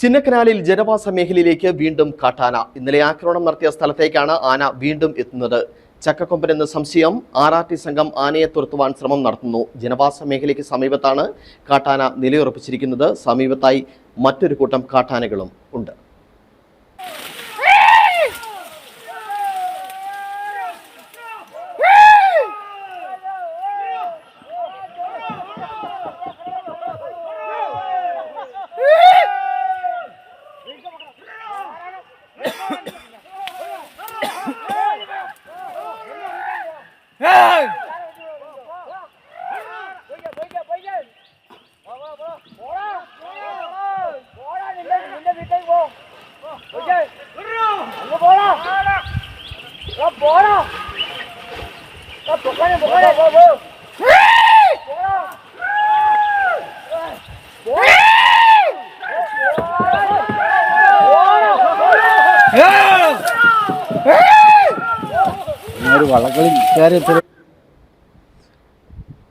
ചിന്നക്കനാലിൽ ജനവാസ മേഖലയിലേക്ക് വീണ്ടും കാട്ടാന. ഇന്നലെ ആക്രമണം നടത്തിയ സ്ഥലത്തേക്കാണ് ആന വീണ്ടും എത്തുന്നത്. ചക്കക്കൊമ്പൻ എന്ന സംശയം ആർ ആർ ടി സംഘം ആനയെ തുരത്തുവാൻ ശ്രമം നടത്തുന്നു. ജനവാസ മേഖലയ്ക്ക് സമീപത്താണ് കാട്ടാന നിലയുറപ്പിച്ചിരിക്കുന്നത്. സമീപത്തായി മറ്റൊരു കൂട്ടം കാട്ടാനകളും ഉണ്ട്.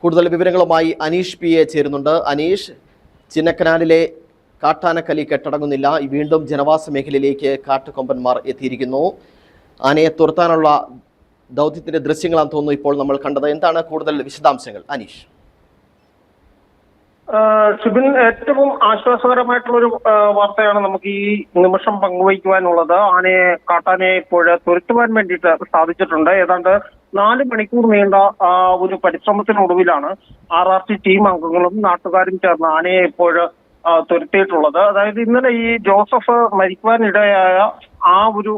കൂടുതൽ വിവരങ്ങളുമായി അനീഷ് പി എ ചേരുന്നുണ്ട്. അനീഷ് ചിന്നക്കനാലിലെ കാട്ടാനക്കലി കെട്ടടങ്ങുന്നില്ല. വീണ്ടും ജനവാസ മേഖലയിലേക്ക് കാട്ടുകൊമ്പന്മാർ എത്തിയിരിക്കുന്നു. ആനയെ തുരത്താനുള്ള ദൗത്യത്തിന്റെ ദൃശ്യങ്ങളാണ് തോന്നുന്നു ഇപ്പോൾ നമ്മൾ കണ്ടത്. എന്താണ് കൂടുതൽ വിശദാംശങ്ങൾ? അനീഷ്. ഷിബിൻ ഏറ്റവും ആശ്വാസകരമായിട്ടുള്ള ഒരു വാർത്തയാണ് നമുക്ക് ഈ നിമിഷം പങ്കുവയ്ക്കുവാനുള്ളത്. ആനയെ കാട്ടാനയെ ഇപ്പോൾ തുരത്തുവാൻ വേണ്ടിയിട്ട് സാധിച്ചിട്ടുണ്ട്. ഏതാണ്ട് നാല് മണിക്കൂർ നീണ്ട ഒരു പരിശ്രമത്തിനൊടുവിലാണ് ആർ ആർ ടി ടീം അംഗങ്ങളും നാട്ടുകാരും ചേർന്ന് ആനയെ ഇപ്പോൾ തുരത്തിയിട്ടുള്ളത്. അതായത് ഇന്നലെ ഈ ജോസഫ് മരിക്കുവാനിടയായ ആ ഒരു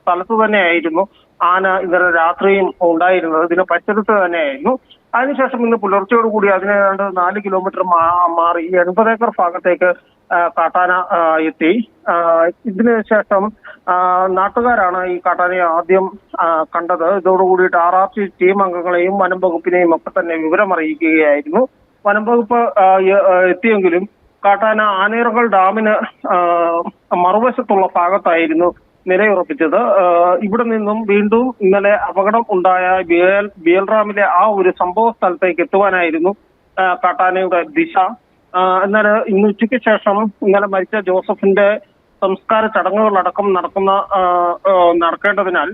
സ്ഥലത്ത് തന്നെയായിരുന്നു ആന ഇന്നലെ രാത്രിയും ഉണ്ടായിരുന്നത്. ഇതിന് പരിസരത്ത് തന്നെയായിരുന്നു. അതിനുശേഷം ഇന്ന് പുലർച്ചയോട് കൂടി അതിന് ഏതാണ്ട് നാല് കിലോമീറ്റർ മാറി എൺപത് ഏക്കർ ഭാഗത്തേക്ക് കാട്ടാന എത്തി. ഇതിനു ശേഷം നാട്ടുകാരാണ് ഈ കാട്ടാനയെ ആദ്യം കണ്ടത്. ഇതോടുകൂടിയിട്ട് ആർ ആർ സി ടീം അംഗങ്ങളെയും വനം വകുപ്പിനെയും ഒക്കെ തന്നെ വിവരം അറിയിക്കുകയായിരുന്നു വനം വകുപ്പ് എത്തിയെങ്കിലും കാട്ടാന ആനയിറകൾ ഡാമിന് മറുവശത്തുള്ള ഭാഗത്തായിരുന്നു നിലയുറപ്പിച്ചത്. ഇവിടെ നിന്നും വീണ്ടും ഇന്നലെ അപകടം ഉണ്ടായ ബിയൽ ബിയൽറാമിലെ ആ ഒരു സംഭവ സ്ഥലത്തേക്ക് എത്തുവാനായിരുന്നു കാട്ടാനയുടെ ദിശ. എന്നാൽ ഇന്ന് ഉച്ചയ്ക്ക് ശേഷം ഇന്നലെ മരിച്ച ജോസഫിന്റെ സംസ്കാര ചടങ്ങുകളടക്കം നടക്കുന്ന നടക്കേണ്ടതിനാൽ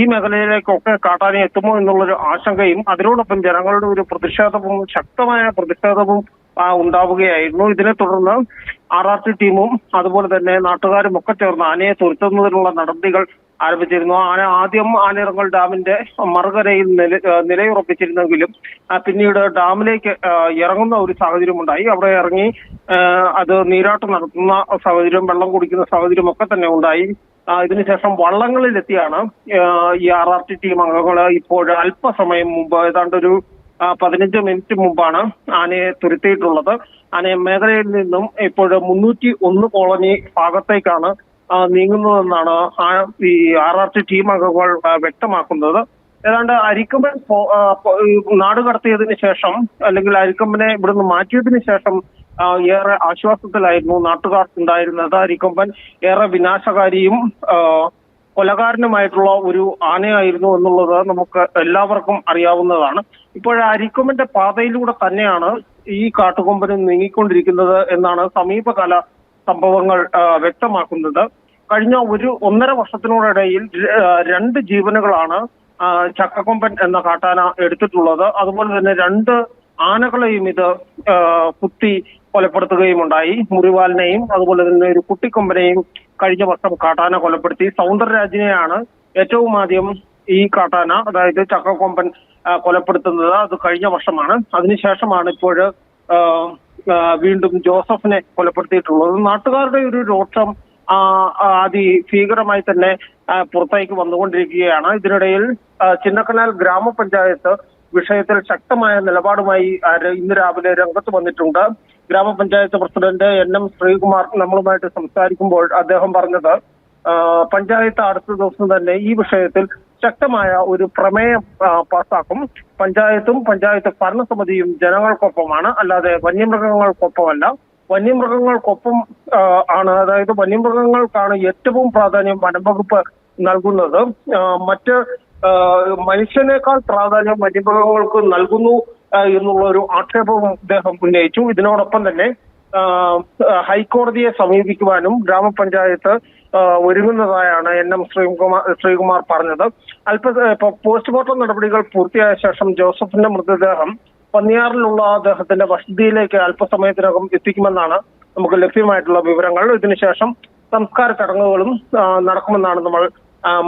ഈ മേഖലയിലേക്കൊക്കെ കാട്ടാന എത്തുമോ എന്നുള്ളൊരു ആശങ്കയും അതിനോടൊപ്പം ജനങ്ങളുടെ ഒരു പ്രതിഷേധവും ശക്തമായ പ്രതിഷേധവും ഉണ്ടാവുകയായിരുന്നു. ഇതിനെ തുടർന്ന് ആർ ആർ ടി ടീമും അതുപോലെ തന്നെ നാട്ടുകാരും ഒക്കെ ചേർന്ന് ആനയെ തുരത്തുന്നതിനുള്ള നടപടികൾ ആരംഭിച്ചിരുന്നു. ആന ആദ്യം ആനിറങ്ങൽ ഡാമിന്റെ മറുകരയിൽ നില നിലയുറപ്പിച്ചിരുന്നെങ്കിലും പിന്നീട് ഡാമിലേക്ക് ഇറങ്ങുന്ന ഒരു സാഹചര്യം ഉണ്ടായി അവിടെ ഇറങ്ങി അത് നീരാട്ടം നടത്തുന്ന സാഹചര്യം വെള്ളം കുടിക്കുന്ന സാഹചര്യം ഒക്കെ തന്നെ ഉണ്ടായി. ഇതിനുശേഷം വള്ളങ്ങളിലെത്തിയാണ് ഈ ആർ ആർ ടി ടീം അംഗങ്ങൾ ഇപ്പോൾ അല്പസമയം മുമ്പ് ഏതാണ്ട് ഒരു പതിനഞ്ച് മിനിറ്റ് മുമ്പാണ് ആനയെ തുരുത്തിയിട്ടുള്ളത്. ആനയെ മേഖലയിൽ നിന്നും ഇപ്പോൾ മുന്നൂറ്റി ഒന്ന് കോളനി ഭാഗത്തേക്കാണ് നീങ്ങുന്നതെന്നാണ് ഈ ആർ ആർ ടി ടീം അംഗങ്ങൾ വ്യക്തമാക്കുന്നത്. ഏതാണ്ട് അരിക്കമ്പൻ നാട് കടത്തിയതിന് ശേഷം അല്ലെങ്കിൽ അരിക്കമ്പനെ ഇവിടുന്ന് മാറ്റിയതിന് ശേഷം ഏറെ ആശ്വാസത്തിലായിരുന്നു നാട്ടുകാർ ഉണ്ടായിരുന്നത്. അരിക്കൊമ്പൻ ഏറെ വിനാശകാരിയും കൊലകാരനുമായിട്ടുള്ള ഒരു ആനയായിരുന്നു എന്നുള്ളത് നമുക്ക് എല്ലാവർക്കും അറിയാവുന്നതാണ്. ഇപ്പോൾ അരിക്കൊമ്പന്റെ പാതയിലൂടെ തന്നെയാണ് ഈ കാട്ടുകൊമ്പന് നീങ്ങിക്കൊണ്ടിരിക്കുന്നത് എന്നാണ് സമീപകാല സംഭവങ്ങൾ വ്യക്തമാക്കുന്നത്. കഴിഞ്ഞ ഒരു ഒന്നര വർഷത്തിനോടിടയിൽ രണ്ട് ജീവനുകളാണ് ചക്കക്കൊമ്പൻ എന്ന കാട്ടാന എടുത്തിട്ടുള്ളത്. അതുപോലെ തന്നെ രണ്ട് ആനകളെയും ഇത് കുത്തി കൊലപ്പെടുത്തുകയും ഉണ്ടായി. മുറിവാലിനെയും അതുപോലെ തന്നെ ഒരു കുട്ടിക്കൊമ്പനെയും കഴിഞ്ഞ വർഷം കാട്ടാന കൊലപ്പെടുത്തി. സൗന്ദരരാജിനെയാണ് ഏറ്റവും ആദ്യം ഈ കാട്ടാന അതായത് ചക്കക്കൊമ്പൻ കൊലപ്പെടുത്തുന്നത്. അത് കഴിഞ്ഞ വർഷമാണ്. അതിനുശേഷമാണ് ഇപ്പോൾ വീണ്ടും ജോസഫിനെ കൊലപ്പെടുത്തിയിട്ടുള്ളത്. നാട്ടുകാരുടെ ഒരു രോക്ഷം അതി ഭീകരമായി അതിഭീകരമായി തന്നെ പുറത്തേക്ക് വന്നുകൊണ്ടിരിക്കുകയാണ്. ഇതിനിടയിൽ ചിന്നക്കനാൽ ഗ്രാമപഞ്ചായത്ത് വിഷയത്തിൽ ശക്തമായ നിലപാടുമായി ഇന്ന് രാവിലെ രംഗത്ത് വന്നിട്ടുണ്ട്. ഗ്രാമപഞ്ചായത്ത് പ്രസിഡന്റ് എൻ എം ശ്രീകുമാർ നമ്മളുമായിട്ട് സംസാരിക്കുമ്പോൾ അദ്ദേഹം പറഞ്ഞത് പഞ്ചായത്ത് അടുത്ത ദിവസം തന്നെ ഈ വിഷയത്തിൽ ശക്തമായ ഒരു പ്രമേയം പാസാക്കും. പഞ്ചായത്തും പഞ്ചായത്ത് ഭരണസമിതിയും ജനങ്ങൾക്കൊപ്പമാണ്. അല്ലാതെ വന്യമൃഗങ്ങൾക്കൊപ്പമല്ല. വന്യമൃഗങ്ങൾക്കൊപ്പം ആണ്. അതായത് വന്യമൃഗങ്ങൾക്കാണ് ഏറ്റവും പ്രാധാന്യം വനംവകുപ്പ് നൽകുന്നത്. മറ്റ് മനുഷ്യനേക്കാൾ പ്രാധാന്യം വന്യമൃഗങ്ങൾക്ക് നൽകുന്നു എന്നുള്ള ഒരു ആക്ഷേപവും അദ്ദേഹം ഉന്നയിച്ചു. ഇതിനോടൊപ്പം തന്നെ ഹൈക്കോടതിയെ സമീപിക്കുവാനും ഗ്രാമപഞ്ചായത്ത് ഒരുങ്ങുന്നതായാണ് എൻ എം ശ്രീകുമാർ ശ്രീകുമാർ പറഞ്ഞത്. അല്പ പോസ്റ്റ്മോർട്ടം നടപടികൾ പൂർത്തിയായ ശേഷം ജോസഫിന്റെ മൃതദേഹം പന്നിയാറിലുള്ള അദ്ദേഹത്തിന്റെ വസതിയിലേക്ക് അല്പസമയത്തിനകം എത്തിക്കുമെന്നാണ് നമുക്ക് ലഭ്യമായിട്ടുള്ള വിവരങ്ങൾ. ഇതിനുശേഷം സംസ്കാര ചടങ്ങുകളും നടക്കുമെന്നാണ് നമ്മൾ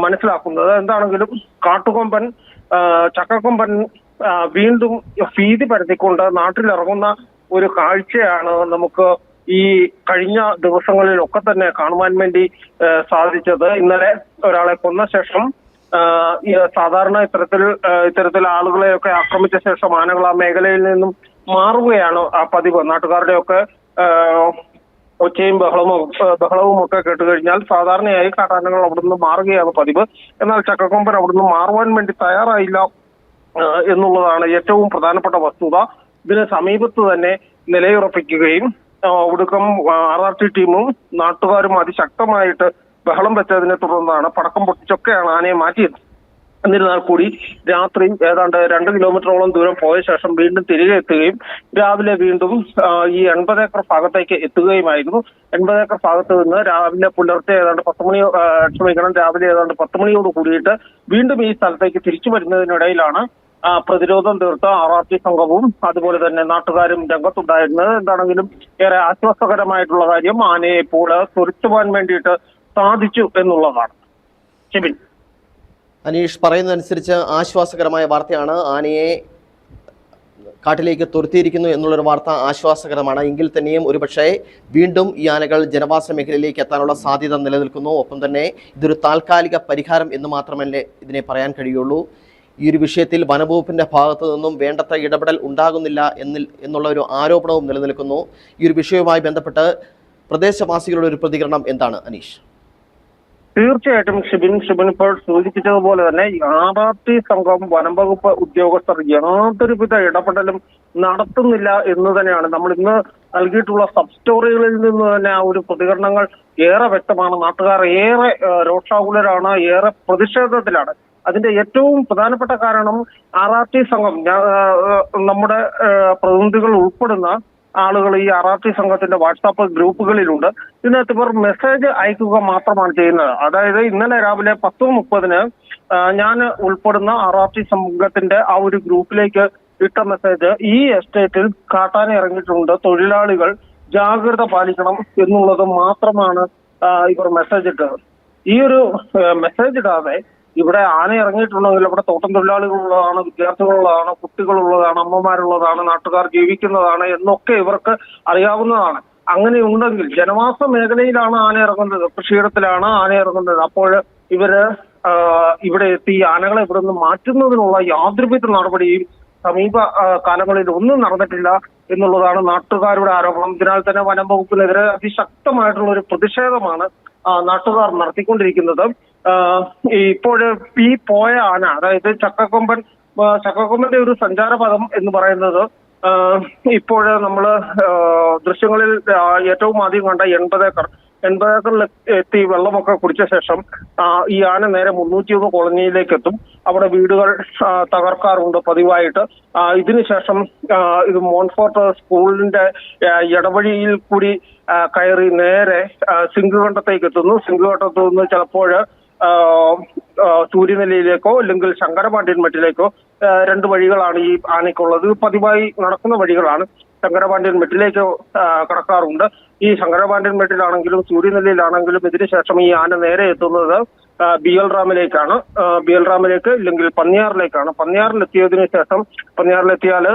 മനസ്സിലാക്കുന്നത്. എന്താണെങ്കിലും കാട്ടുകൊമ്പൻ ചക്കക്കൊമ്പൻ വീണ്ടും ഭീതി പരത്തിക്കൊണ്ട് നാട്ടിലിറങ്ങുന്ന ഒരു കാഴ്ചയാണ് നമുക്ക് ഈ കഴിഞ്ഞ ദിവസങ്ങളിലൊക്കെ തന്നെ കാണുവാൻ വേണ്ടി സാധിച്ചത്. ഇന്നലെ ഒരാളെ കൊന്ന ശേഷം സാധാരണ ഇത്തരത്തിൽ ഇത്തരത്തിൽ ആളുകളെയൊക്കെ ആക്രമിച്ച ശേഷം ആനകൾ ആ മേഖലയിൽ നിന്നും മാറുകയാണ് ആ പതിവ്. നാട്ടുകാരുടെയൊക്കെ ഒച്ചയും ബഹളവും ബഹളവും ഒക്കെ കേട്ട് കഴിഞ്ഞാൽ സാധാരണയായി കാട്ടാനകൾ അവിടുന്ന് മാറുകയാണ് പതിവ്. എന്നാൽ ചക്കക്കൊമ്പൻ അവിടുന്ന് മാറുവാൻ വേണ്ടി തയ്യാറായില്ല എന്നുള്ളതാണ് ഏറ്റവും പ്രധാനപ്പെട്ട വസ്തുത. ഇതിന് സമീപത്ത് തന്നെ നിലയുറപ്പിക്കുകയും ഒടുക്കം ആർ ആർ ടി ടീമും നാട്ടുകാരും അതിശക്തമായിട്ട് ബഹളം വെച്ചതിനെ തുടർന്നാണ് പടക്കം പൊട്ടിച്ചൊക്കെയാണ് ആനയെ മാറ്റിയത്. എന്നിരുന്നാൽ കൂടി രാത്രി ഏതാണ്ട് രണ്ട് കിലോമീറ്ററോളം ദൂരം പോയ ശേഷം വീണ്ടും തിരികെ എത്തുകയും രാവിലെ വീണ്ടും ഈ എൺപത് ഏക്കർ ഭാഗത്തേക്ക് എത്തുകയുമായിരുന്നു. എൺപത് ഏക്കർ ഭാഗത്ത് നിന്ന് രാവിലെ പുലർച്ചെ ഏതാണ്ട് പത്ത് മണി ക്ഷമിക്കണം രാവിലെ ഏതാണ്ട് പത്ത് മണിയോട് കൂടിയിട്ട് വീണ്ടും ഈ സ്ഥലത്തേക്ക് തിരിച്ചു വരുന്നതിനിടയിലാണ് പ്രതിരോധം തീർത്ത ആർ ആർ ടി സംഘവും അതുപോലെ തന്നെ നാട്ടുകാരും രംഗത്തുണ്ടായിരുന്നത്. എന്താണെങ്കിലും ഏറെ ആശ്വാസകരമായിട്ടുള്ള കാര്യം ആനയെ ഇപ്പോൾ തുരത്തുവാൻ വേണ്ടിയിട്ട് സാധിച്ചു എന്നുള്ളതാണ്. ഷിബിൻ. അനീഷ് പറയുന്നതനുസരിച്ച് ആശ്വാസകരമായ വാർത്തയാണ്. ആനയെ കാട്ടിലേക്ക് തുരുത്തിയിരിക്കുന്നു എന്നുള്ളൊരു വാർത്ത ആശ്വാസകരമാണ്. എങ്കിൽ തന്നെയും ഒരുപക്ഷെ വീണ്ടും ഈ ആനകൾ ജനവാസ മേഖലയിലേക്ക് എത്താനുള്ള സാധ്യത നിലനിൽക്കുന്നു. ഒപ്പം തന്നെ ഇതൊരു താൽക്കാലിക പരിഹാരം എന്ന് മാത്രമല്ലേ ഇതിനെ പറയാൻ കഴിയുള്ളൂ. ഈ ഒരു വിഷയത്തിൽ വനവകുപ്പിന്റെ ഭാഗത്തു നിന്നും വേണ്ടത്ര ഇടപെടൽ ഉണ്ടാകുന്നില്ല എന്നിൽ എന്നുള്ള ഒരു ആരോപണവും നിലനിൽക്കുന്നു. ഈ ഒരു വിഷയവുമായി ബന്ധപ്പെട്ട് പ്രദേശവാസികളുടെ ഒരു പ്രതികരണം എന്താണ് അനീഷ്? തീർച്ചയായിട്ടും ഷിബിൻ ഷിബിൻ ഇപ്പോൾ സൂചിപ്പിച്ചതുപോലെ തന്നെ ആർ സംഘം വനം വകുപ്പ് ഉദ്യോഗസ്ഥർ യാതൊരുവിധ ഇടപെടലും നടത്തുന്നില്ല എന്ന് തന്നെയാണ്. നമ്മൾ ഇന്ന് നൽകിയിട്ടുള്ള സബ് സ്റ്റോറികളിൽ നിന്ന് തന്നെ ആ ഒരു പ്രതികരണങ്ങൾ ഏറെ വ്യക്തമാണ്. നാട്ടുകാർ ഏറെ രോക്ഷാകുലരാണ് ഏറെ പ്രതിഷേധത്തിലാണ്. അതിന്റെ ഏറ്റവും പ്രധാനപ്പെട്ട കാരണം ആർ ആർ ടി സംഘം നമ്മുടെ പ്രതിനിധികൾ ഉൾപ്പെടുന്ന ആളുകൾ ഈ ടി സംഘത്തിന്റെ വാട്സാപ്പ് ഗ്രൂപ്പുകളിലുണ്ട്. ഇതിനകത്ത് ഇവർ മെസ്സേജ് അയക്കുക മാത്രമാണ് ചെയ്യുന്നത്. അതായത് ഇന്നലെ രാവിലെ പത്ത് മുപ്പതിന് ഞാൻ ഉൾപ്പെടുന്ന ടി സംഘത്തിന്റെ ആ ഒരു ഗ്രൂപ്പിലേക്ക് ഇട്ട മെസ്സേജ് ഈ എസ്റ്റേറ്റിൽ കാട്ടാൻ ഇറങ്ങിയിട്ടുണ്ട് തൊഴിലാളികൾ ജാഗ്രത പാലിക്കണം എന്നുള്ളത് മാത്രമാണ് ഇവർ മെസ്സേജ് ഇട്ടത്. ഈ ഒരു മെസ്സേജ് ഇടാതെ ഇവിടെ ആന ഇറങ്ങിയിട്ടുണ്ടെങ്കിൽ ഇവിടെ തോട്ടം തൊഴിലാളികളുള്ളതാണ് വിദ്യാർത്ഥികളുള്ളതാണ് കുട്ടികളുള്ളതാണ് അമ്മമാരുള്ളതാണ് നാട്ടുകാർ ജീവിക്കുന്നതാണ് എന്നൊക്കെ ഇവർക്ക് അറിയാവുന്നതാണ്. അങ്ങനെ ഉണ്ടെങ്കിൽ ജനവാസ മേഖലയിലാണ് ആന ഇറങ്ങുന്നത് കൃഷിയിടത്തിലാണ് ആന ഇറങ്ങുന്നത്. അപ്പോൾ ഇവർ ഇവിടെ എത്തി ആനകളെ ഇവിടെ നിന്ന് മാറ്റുന്നതിനുള്ള യാതൊരുവിധ നടപടിയും സമീപ കാലങ്ങളിൽ ഒന്നും നടന്നിട്ടില്ല എന്നുള്ളതാണ് നാട്ടുകാരുടെ ആരോപണം. ഇതിനാൽ തന്നെ വനം വകുപ്പിനെതിരെ അതിശക്തമായിട്ടുള്ള ഒരു പ്രതിഷേധമാണ് നാട്ടുകാർ നടത്തിക്കൊണ്ടിരിക്കുന്നത്. ഇപ്പോൾ ഈ പോയ ആന അതായത് ചക്കക്കൊമ്പൻ ചക്കക്കൊമ്പന്റെ ഒരു സഞ്ചാരപഥം എന്ന് പറയുന്നത് ഇപ്പോൾ നമ്മൾ ദൃശ്യങ്ങളിൽ ഏറ്റവും ആദ്യം കണ്ട എൺപത് ഏക്കർ എൺപത് ഏക്കറിൽ എത്തി വെള്ളമൊക്കെ കുടിച്ച ശേഷം ഈ ആന നേരെ മുന്നൂറ്റി ഒന്ന് കോളനിയിലേക്ക് എത്തും അവിടെ വീടുകൾ തകർക്കാറുണ്ട് പതിവായിട്ട്. ഇതിനുശേഷം ഇത് മോൺഫോർട്ട് സ്കൂളിന്റെ ഇടവഴിയിൽ കൂടി കയറി നേരെ സിംഗുകണ്ടത്തേക്ക് എത്തുന്നു സിംഗുകണ്ടത്തു നിന്ന് ചിലപ്പോൾ ആ, അല്ലെങ്കിൽ ശങ്കരപാണ്ഡ്യൻ മെട്ടിലേക്കോ രണ്ട് വഴികളാണ് ഈ ആനയ്ക്കുള്ളത്. പതിവായി നടക്കുന്ന വഴികളാണ് ശങ്കരപാണ്ഡ്യൻ മെട്ടിലേക്ക് കടക്കാറുണ്ട്. ഈ ശങ്കരപാണ്ഡ്യൻ മെട്ടിലാണെങ്കിലും സൂര്യനിലയിലാണെങ്കിലും ഇതിനുശേഷം ഈ ആന നേരെ എത്തുന്നത് ബി എൽ റാമിലേക്കാണ് ബി എൽ റാമിലേക്ക് ഇല്ലെങ്കിൽ പന്നിയാറിലേക്കാണ് പന്നിയാറിലെത്തിയതിനു ശേഷം പന്നിയാറിലെത്തിയാൽ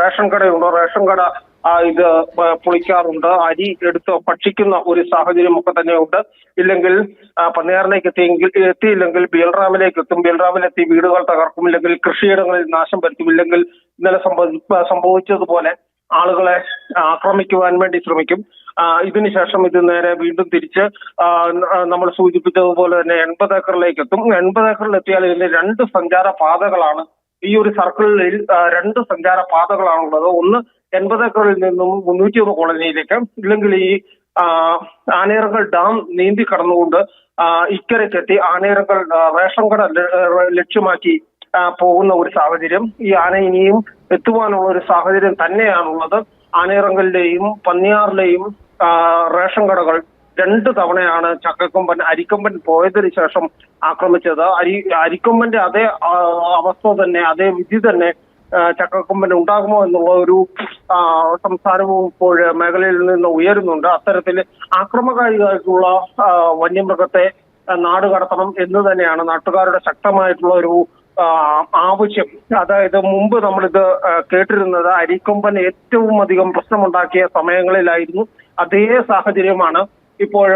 റേഷൻ കടയുണ്ടോ? റേഷൻ കട ഇത് പൊളിക്കാറുണ്ട്. അരി എടുത്ത് ഭക്ഷിക്കുന്ന ഒരു സാഹചര്യം ഒക്കെ തന്നെയുണ്ട്. ഇല്ലെങ്കിൽ പന്നിയാറിലേക്ക് എത്തിയെങ്കിൽ എത്തിയില്ലെങ്കിൽ ബിയൽറാമിലേക്ക് എത്തും. ബിയൽറാമിലെത്തി വീടുകൾ തകർക്കും. ഇല്ലെങ്കിൽ കൃഷിയിടങ്ങളിൽ നാശം വരുത്തും. ഇല്ലെങ്കിൽ ഇന്നലെ സംഭവി- സംഭവിച്ചതുപോലെ ആളുകളെ ആക്രമിക്കുവാൻ വേണ്ടി ശ്രമിക്കും. ഇതിനുശേഷം ഇത് നേരെ വീണ്ടും തിരിച്ച് നമ്മൾ സൂചിപ്പിച്ചതുപോലെ തന്നെ എൺപത് ഏക്കറിലേക്ക് എത്തും. എൺപത് ഏക്കറിൽ എത്തിയാൽ ഇതിന് രണ്ട് സഞ്ചാര പാതകളാണ്. ഈ ഒരു സർക്കിളിൽ രണ്ട് സഞ്ചാര പാതകളാണുള്ളത്. ഒന്ന് എൺപത് ഏക്കറിൽ നിന്നും മുന്നൂറ്റി ഒന്ന് കോളനിയിലേക്ക് ഇല്ലെങ്കിൽ ഈ ആനയിറങ്ങൾ ഡാം നീന്തി കടന്നുകൊണ്ട് ഇക്കരയ്ക്കെത്തി ആനയിറങ്ങൾ റേഷൻ കട ലക്ഷ്യമാക്കി പോകുന്ന ഒരു സാഹചര്യം. ഈ ആന ഇനിയും എത്തുവാനുള്ള ഒരു സാഹചര്യം തന്നെയാണുള്ളത്. ആനയിറങ്കലിലെയും പന്നിയാറിലെയും റേഷൻ കടകൾ രണ്ട് തവണയാണ് ചക്കക്കൊമ്പൻ അരിക്കൊമ്പൻ പോയതിനു ശേഷം ആക്രമിച്ചത്. അരി അരിക്കൊമ്പന്റെ അതേ അവസ്ഥ തന്നെ അതേ വിധി തന്നെ ചക്കക്കൊമ്പൻ ഉണ്ടാകുമോ എന്നുള്ള ഒരു സംസാരവും ഇപ്പോൾ മേഖലയിൽ നിന്ന് ഉയരുന്നുണ്ട്. അത്തരത്തിൽ ആക്രമകാരിയായിട്ടുള്ള ആ, വന്യമൃഗത്തെ നാട് കടത്തണം എന്ന് തന്നെയാണ് നാട്ടുകാരുടെ ശക്തമായിട്ടുള്ള ഒരു ആവശ്യം. അതായത് മുമ്പ് നമ്മളിത് കേട്ടിരുന്നത് അരിക്കൊമ്പൻ ഏറ്റവും അധികം പ്രശ്നമുണ്ടാക്കിയ സമയങ്ങളിലായിരുന്നു. അതേ സാഹചര്യമാണ് ഇപ്പോൾ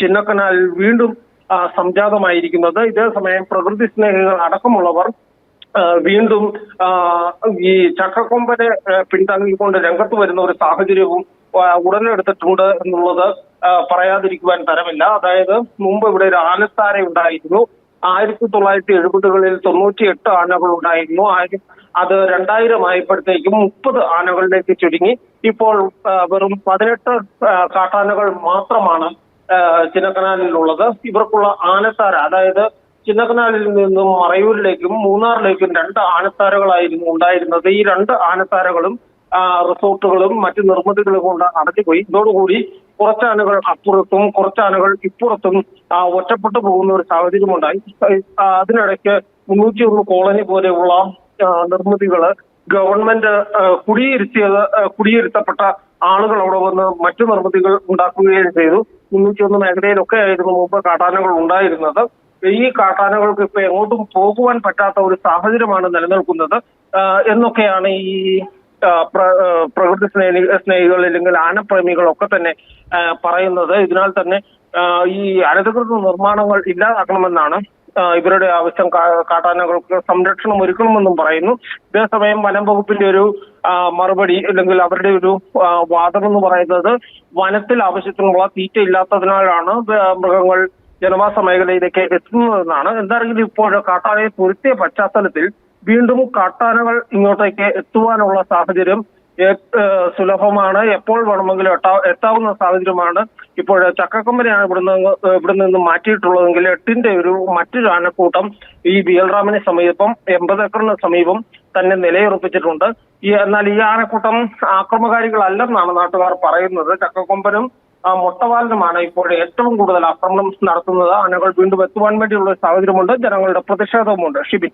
ചിന്നക്കനാൽ വീണ്ടും സംജാതമായിരിക്കുന്നത്. ഇതേ സമയം പ്രകൃതി സ്നേഹികൾ അടക്കമുള്ളവർ വീണ്ടും ഈ ചക്കക്കൊമ്പനെ പിന്തങ്ങിക്കൊണ്ട് രംഗത്ത് വരുന്ന ഒരു സാഹചര്യവും ഉടനെടുത്തിട്ടുണ്ട് എന്നുള്ളത് പറയാതിരിക്കുവാൻ തരമില്ല. അതായത് മുമ്പ് ഇവിടെ ഒരു ആനത്താര ഉണ്ടായിരുന്നു ആയിരത്തി തൊള്ളായിരത്തി എഴുപതുകളിൽ തൊണ്ണൂറ്റി എട്ട് ആനകൾ ഉണ്ടായിരുന്നു. അത് രണ്ടായിരം ആയപ്പോഴത്തേക്കും മുപ്പത് ആനകളിലേക്ക് ചുരുങ്ങി. ഇപ്പോൾ വെറും പതിനെട്ട് കാട്ടാനകൾ മാത്രമാണ് ചിന്നക്കനാലിലുള്ളത്. ഇവർക്കുള്ള ആനത്താര അതായത് ചിന്നക്കനാലിൽ നിന്നും മറയൂരിലേക്കും മൂന്നാറിലേക്കും രണ്ട് ആനത്താരകളായിരുന്നു ഉണ്ടായിരുന്നത്. ഈ രണ്ട് ആനത്താരകളും റിസോർട്ടുകളും മറ്റ് നിർമ്മിതികളും കൊണ്ട് അടഞ്ഞുപോയി ഇതോടുകൂടി കുറച്ചാനകൾ അപ്പുറത്തും കുറച്ചാനകൾ ഇപ്പുറത്തും ഒറ്റപ്പെട്ടു പോകുന്ന ഒരു സാഹചര്യമുണ്ടായി. അതിനിടയ്ക്ക് മുന്നൂറ്റി ഒന്ന് കോളനി പോലെയുള്ള നിർമ്മിതികൾ ഗവൺമെന്റ് കുടിയിരുത്തിയത് കുടിയിരുത്തപ്പെട്ട ആളുകൾ അവിടെ വന്ന് മറ്റു നിർമ്മിതികൾ ഉണ്ടാക്കുകയും ചെയ്തു. മുന്നൂറ്റി ഒന്ന് മേഖലയിലൊക്കെ ആയിരുന്നു മുമ്പ് കാട്ടാനകൾ ഉണ്ടായിരുന്നത്. ഈ കാട്ടാനകൾക്ക് ഇപ്പൊ എങ്ങോട്ടും പോകുവാൻ പറ്റാത്ത ഒരു സാഹചര്യമാണ് നിലനിൽക്കുന്നത്. എന്നൊക്കെയാണ് ഈ പ്രകൃതി സ്നേഹി സ്നേഹികൾ അല്ലെങ്കിൽ ആനപ്രേമികളൊക്കെ തന്നെ പറയുന്നത്. ഇതിനാൽ തന്നെ ഈ അനധികൃത നിർമ്മാണങ്ങൾ ഇല്ലാതാക്കണമെന്നാണ് ഇവരുടെ ആവശ്യം. കാട്ടാനകൾക്ക് സംരക്ഷണം ഒരുക്കണമെന്നും പറയുന്നു. ഇതേസമയം വനം വകുപ്പിന്റെ ഒരു മറുപടി അല്ലെങ്കിൽ അവരുടെ ഒരു വാദം എന്ന് പറയുന്നത് വനത്തിൽ ആവശ്യത്തിനുള്ള തീറ്റ ഇല്ലാത്തതിനാലാണ് മൃഗങ്ങൾ ജനവാസ മേഖലയിലേക്ക് എത്തുന്നതെന്നാണ് എന്താണെങ്കിലും ഇപ്പോൾ കാട്ടാനയെ പൊരുത്തിയ പശ്ചാത്തലത്തിൽ വീണ്ടും കാട്ടാനകൾ ഇങ്ങോട്ടേക്ക് എത്തുവാനുള്ള സാഹചര്യം സുലഭമാണ്. എപ്പോൾ വേണമെങ്കിലും എത്താ എത്താവുന്ന സാഹചര്യമാണ് ഇപ്പോൾ ചക്കക്കൊമ്പനെയാണ് ഇവിടുന്ന് ഇവിടെ നിന്ന് മാറ്റിയിട്ടുള്ളതെങ്കിൽ എട്ടിന്റെ ഒരു മറ്റൊരു ആനക്കൂട്ടം ഈ ബിയൽറാമിന് സമീപം എൺപത് ഏക്കറിന് സമീപം തന്നെ നിലയുറപ്പിച്ചിട്ടുണ്ട്. ഈ എന്നാൽ ഈ ആനക്കൂട്ടം ആക്രമകാരികളല്ലെന്നാണ് നാട്ടുകാർ പറയുന്നത്. ചക്കക്കൊമ്പനും മൊട്ടവാലിനുമാണ് ഇപ്പോൾ ഏറ്റവും കൂടുതൽ ആക്രമണം നടത്തുന്നത്. ആനകൾ വീണ്ടും എത്തുവാൻ വേണ്ടിയുള്ള സാഹചര്യമുണ്ട്. ജനങ്ങളുടെ പ്രതിഷേധവുമുണ്ട്. ഷിബിൻ.